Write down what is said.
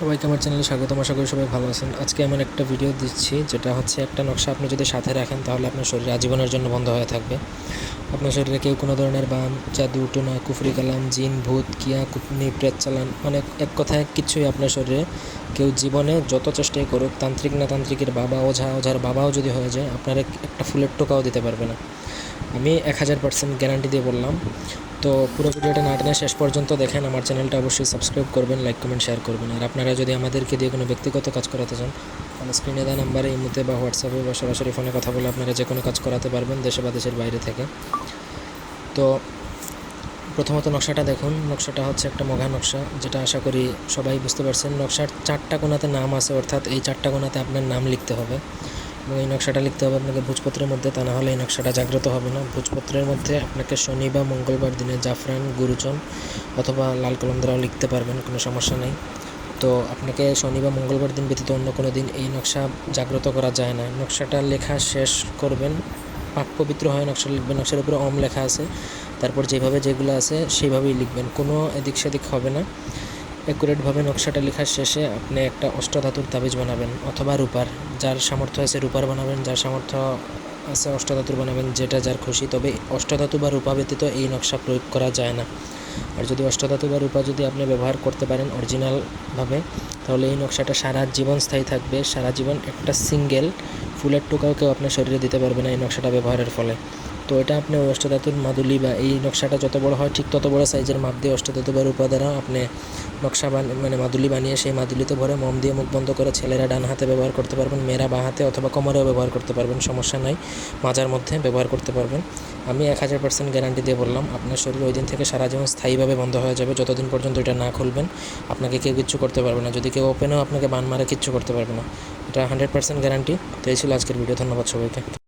সবাইকে আমার চ্যানেলে স্বাগতম, আশা করি সবাই ভালো আছেন। আজকে এমন একটা ভিডিও দিচ্ছি, যেটা হচ্ছে একটা নকশা আপনি যদি সাথে রাখেন, তাহলে আপনার শরীর আজীবনের জন্য বন্ধ হয়ে থাকবে। আপনার শরীরে কেউ কোনো ধরনের বাম, জাদু, টোনা, কুফরি, কালাম, জিন, ভূত, কিয়া কুপনি প্রেত, চালান অনেক এক কথায় কিছুই আপনার শরীরে কেউ জীবনে যত চেষ্টাই করুক, তান্ত্রিক না তান্ত্রিকের বাবা, ওঝা, ওঝার বাবাও যদি হয়ে যায়, আপনার একটা ফুলের টোকাও দিতে পারবে না। আমি এক হাজার পার্সেন্ট গ্যারান্টি দিয়ে বললাম তো পুরো ভিডিওটা না টেনে শেষ পর্যন্ত দেখেন, আমার চ্যানেলটা অবশ্যই সাবস্ক্রাইব করবেন লাইক কমেন্ট শেয়ার করবেন। আর আপনারা যদি আমাদেরকে দিয়ে কোনো ব্যক্তিগত কাজ করাতে চান তাহলে স্ক্রিনে দেওয়া নাম্বারে ইমুতে বা হোয়াটসঅ্যাপে বা সরাসরি ফোনে কথা বলে আপনারা যে কোনো কাজ করাতে পারবেন দেশে বা দেশের বাইরে থেকে। তো প্রথমত নকশাটা দেখুন। নকশাটা হচ্ছে একটা মঘা নকশা, যেটা আশা করি সবাই বুঝতে পারছেন। নকশার চারটা কোণাতে নাম আছে, অর্থাৎ এই চারটা কোণাতে আপনার নাম লিখতে হবে। এবং এই নকশাটা লিখতে হবে আপনাকে ভোজপত্রের মধ্যে, তা না হলে এই নকশাটা জাগ্রত হবে না। ভোজপত্রের মধ্যে আপনাকে শনি বা মঙ্গলবার দিনে জাফরান গুরুচন অথবা লাল কলম দ্বারাও লিখতে পারবেন, কোনো সমস্যা নেই। তো আপনাকে শনি বা মঙ্গলবার দিন ব্যতীত অন্য কোনো দিন এই নকশা জাগ্রত করা যায় না। নকশাটা লেখা শেষ করবেন, পাক পবিত্র হয়ে নকশা লিখবেন, নকশার উপরে অম লেখা আছে। তারপর যেভাবে যেগুলো আছে সেইভাবেই লিখবেন, কোনো এদিক সেদিক হবে না। অ্যাকুরেটভাবে নকশাটা লেখার শেষে আপনি একটা অষ্টধাতুর তাবিজ বানাবেন অথবা রূপার, যার সামর্থ্য আছে রূপার বানাবেন, যার সামর্থ্য আছে অষ্টধাতুর বানাবেন, যেটা যার খুশি। তবে অষ্টধাতু বা রূপা ব্যতীত এই নকশা প্রয়োগ করা যায় না। আর যদি অষ্টধাতু বা রূপা যদি আপনি ব্যবহার করতে পারেন অরিজিনালভাবে, তাহলে এই নকশাটা সারা জীবন স্থায়ী থাকবে। সারা জীবন একটা সিঙ্গেল ফুলের টোকাও কেউ আপনার শরীরে দিতে পারবে না এই নকশাটা ব্যবহারের ফলে। তো এটা আপনি অষ্টধাতুর মাদুলি বা এই নকশাটা যত বড় হয়, ঠিক তত বড় সাইজের মাপ দিয়ে অষ্টধাতু বা দ্বারা আপনি নকশা বান মানে মাদুলি বানিয়ে সেই মাদুলিতে ভরে মম দিয়ে মুখ বন্ধ করে ছেলেরা ডান হাতে ব্যবহার করতে পারবেন, মেয়েরা বাঁ হাতে অথবা কোমরেও ব্যবহার করতে পারবেন, সমস্যা নাই। মাজার মধ্যে ব্যবহার করতে পারবেন। আমি এক হাজার পার্সেন্ট গ্যারান্টি দিয়ে বললাম, আপনার শরীর ওই দিন থেকে সারা জীবন স্থায়ীভাবে বন্ধ হয়ে যাবে, যতদিন পর্যন্ত এটা না খুলবেন, আপনাকে কেউ কিচ্ছু করতে পারবে না। যদি কেউ ওপেনও আপনাকে বান মারে, কিচ্ছু করতে পারবে না। এটা হান্ড্রেড পার্সেন্ট গ্যারান্টি। তো এই ছিল আজকের ভিডিও, ধন্যবাদ সবাইকে।